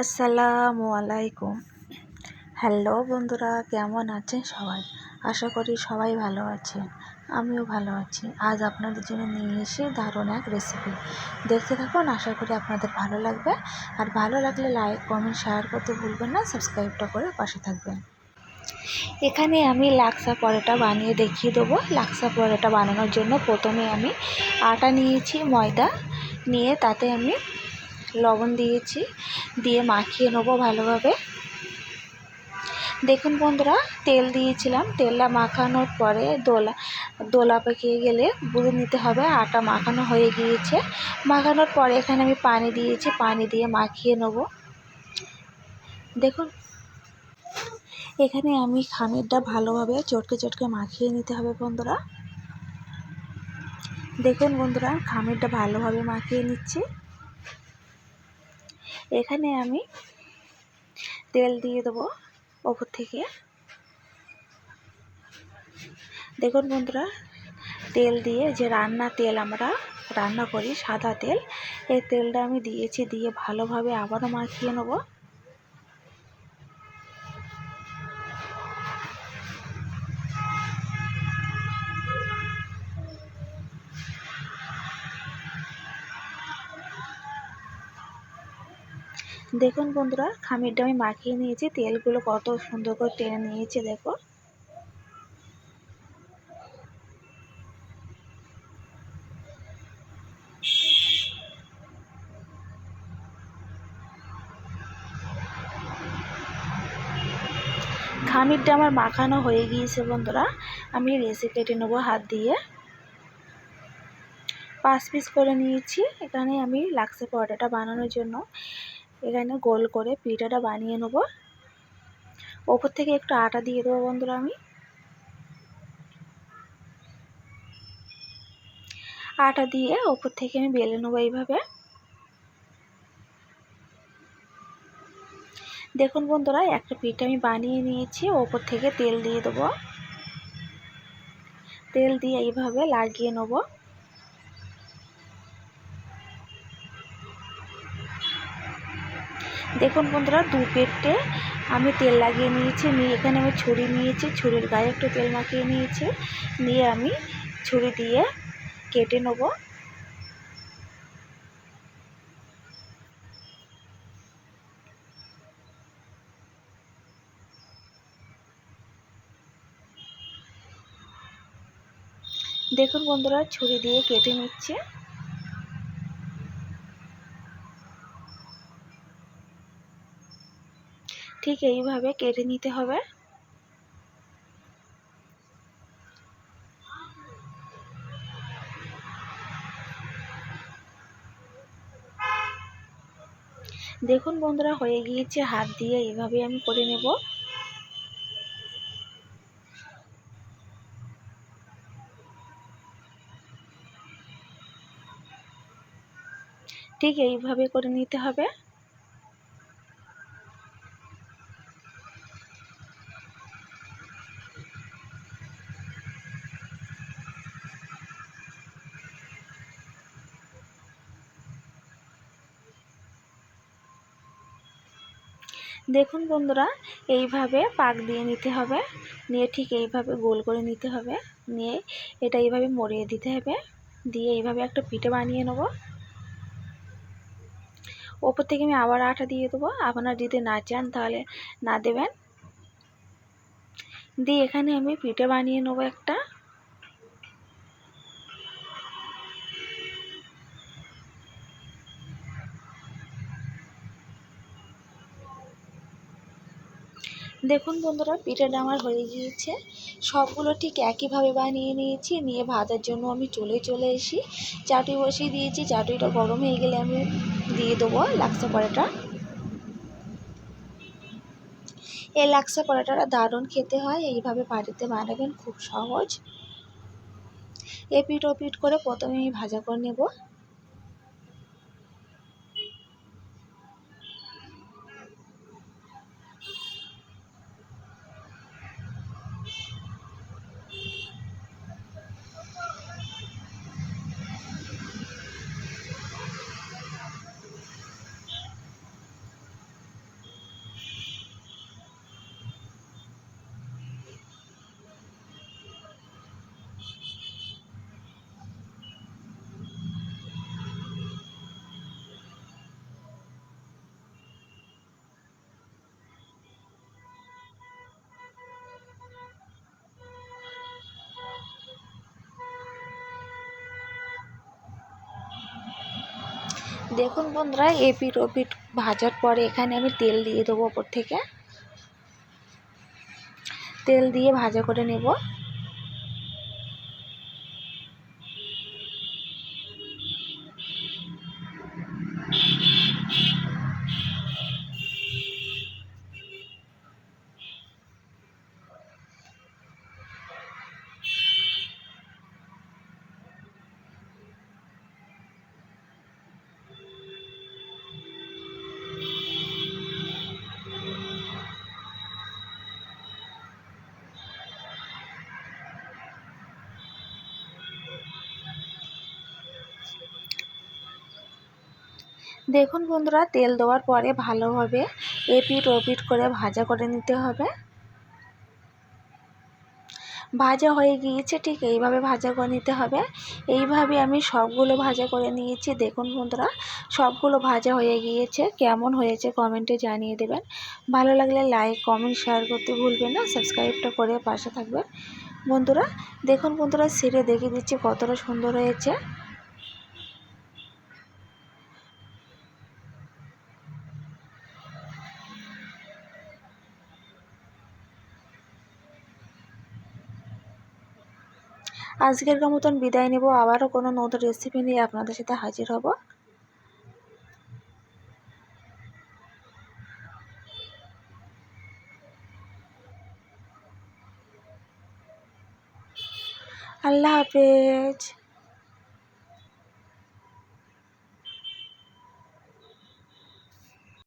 আসসালামু আলাইকুম। হ্যালো বন্ধুরা, কেমন আছেন সবাই? আশা করি সবাই ভালো আছেন, আমিও ভালো আছি। আজ আপনাদের জন্য নিয়ে এসে দারুণ এক রেসিপি দেখতে থাকুন, আশা করি আপনাদের ভালো লাগবে। আর ভালো লাগলে লাইক কমেন্ট শেয়ার করতে ভুলবেন না সাবস্ক্রাইবটা করে পাশে থাকবেন। এখানে আমি লাক্সা পরোটা বানিয়ে দেখিয়ে দেবো। লাক্সা পরোটা বানানোর জন্য প্রথমে আমি আটা নিয়েছি, ময়দা নিয়ে তাতে আমি লবণ দিয়েছি, দিয়ে মাখিয়ে নেব ভালোভাবে। দেখুন বন্ধুরা, তেল দিয়েছিলাম, তেলটা মাখানোর পরে দোলা দোলা পেকিয়ে গেলে বুঝে নিতে হবে, আটা মাখানো হয়ে গিয়েছে। মাখানোর পরে এখানে আমি পানি দিয়েছি, পানি দিয়ে মাখিয়ে নেব। দেখুন, এখানে আমি খামিরটা ভালোভাবে চটকে চটকে মাখিয়ে নিতে হবে বন্ধুরা। দেখুন বন্ধুরা, খামিরটা ভালোভাবে মাখিয়ে নিচ্ছি। এখানে আমি তেল দিয়ে দেবো ওপর থেকে। দেখুন বন্ধুরা, তেল দিয়ে যে রান্না তেল আমরা রান্না করি, সাদা তেল, এই তেলটা আমি দিয়েছি, দিয়ে ভালোভাবে আবারও মাখিয়ে নেব। দেখুন বন্ধুরা, খামিরটা আমি মাখিয়ে নিয়েছি, তেলগুলো কত সুন্দর করে টেনে নিয়েছে, দেখো। খামিরটা আমার মাখানো হয়ে গিয়েছে বন্ধুরা, আমি রেসি কেটে নেব হাত দিয়ে। পাঁচ পিস করে নিয়েছি, এখানে আমি লাক্সে পরোটাটা বানানোর জন্য। এখানে গোল করে পিঠাটা বানিয়ে নেব। ওপর থেকে একটু আটা দিয়ে দেবো বন্ধুরা আমি। আটা দিয়ে ওপর থেকে আমি বেলে নেব এইভাবে। দেখুন বন্ধুরা, একটা পিঠা আমি বানিয়ে নিয়েছি। ওপর থেকে তেল দিয়ে দেবো। তেল দিয়ে এইভাবে লাগিয়ে নেব। দেখুন বন্ধুরা, দু পেটে আমি তেল লাগিয়ে নিয়েছি, নিয়ে এখানে আমি ছুরি নিয়েছি, ছুরির গায়ে একটু তেল মাখিয়ে নিয়েছি, নিয়ে আমি ছুরি দিয়ে কেটে নেব। দেখুন বন্ধুরা, ছুরি দিয়ে কেটে নিচ্ছে। ঠিক এইভাবে কেটে নিতে হবে। দেখুন বন্ধুরা, হয়ে গিয়েছে হাত দিয়ে, এইভাবে আমি করে নেব। ঠিক এইভাবে করে নিতে হবে। দেখুন বন্ধুরা, এইভাবে পাক দিয়ে নিতে হবে। নিয়ে ঠিক এইভাবে গোল করে নিতে হবে। নিয়ে এটা এইভাবে মরিয়ে দিতে হবে। দিয়ে এইভাবে একটা পিঠে বানিয়ে নেব। ওপর থেকে আমি আবার আটা দিয়ে দেবো। আপনারা যদি না চান তাহলে না দেবেন। দিয়ে এখানে আমি পিঠে বানিয়ে নেব একটা। দেখুন বন্ধুরা পিঠাটা আমার হয়ে গিয়েছে। সবগুলো ঠিক একইভাবে বানিয়ে নিয়েছি। নিয়ে ভাজার জন্য আমি চলে চলে এসি চাটুই বসিয়ে দিয়েছি। চাটুইটা গরম হয়ে গেলে আমি দিয়ে দেবো লাক্সা পরোটা। এই লাক্সা পরোটাটা দারুণ খেতে হয়। এইভাবে বাড়িতে বানাবেন খুব সহজ। এপিট ওপিট করে প্রথমে আমি ভাজা করে নেব। দেখুন বন্ধুরা এপিট ওপিট ভাজার পরে এখানে আমি তেল দিয়ে দেবো ওপর থেকে। তেল দিয়ে ভাজা করে নেব। দেখুন বন্ধুরা, তেল দেওয়ার পরে ভালোভাবে এপিট ওপিট করে ভাজা করে নিতে হবে। ভাজা হয়ে গিয়েছে, ঠিক এইভাবে ভাজা করে নিতে হবে। এইভাবে আমি সবগুলো ভাজা করে নিয়েছি। দেখুন বন্ধুরা, সবগুলো ভাজা হয়ে গিয়েছে। কেমন হয়েছে কমেন্টে জানিয়ে দেবেন। ভালো লাগলে লাইক, কমেন্ট, শেয়ার করতে ভুলবেন না। সাবস্ক্রাইবটা করে পাশে থাকবেন। বন্ধুরা, দেখুন বন্ধুরা, সিরে দেখে দিচ্ছি কতটা সুন্দর হয়েছে। আজকের মতন বিদায় নেব। আবারও কোনো নতুন রেসিপি নিয়ে আপনাদের সাথে হাজির হব। আল্লাহ হাফেজ।